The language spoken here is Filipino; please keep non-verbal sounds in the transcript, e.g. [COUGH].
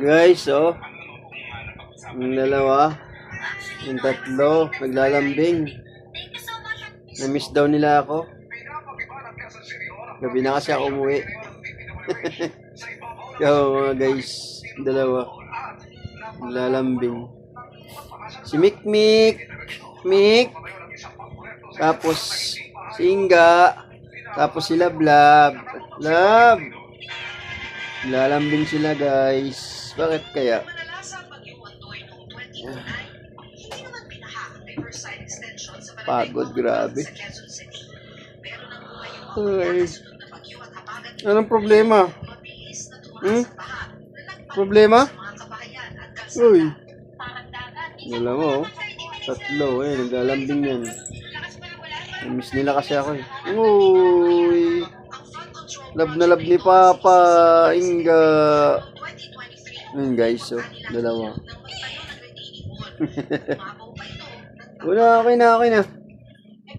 Guys, oh. Yung dalawa. Yung tatlo. Naglalambing. Na-miss daw nila ako. Gabi na kasi ako umuwi. [LAUGHS] Kaya mga guys, dalawa. Naglalambing. Si Mick Mick. Mick. Tapos si Inga. Tapos si Lab Lab. Lab. Lalambing sila guys. Bakit kaya? Pagod, grabe. Ay. Anong problema? Hmm? Problema? Uy. Wala mo, oh. Tatlo, eh. Naglalambing yan. Miss nila kasi ako, eh. Uy. Love na love ni Papa. Inga. Ayun guys, oh. Dalawa. [LAUGHS] Wala, okay na, okay na.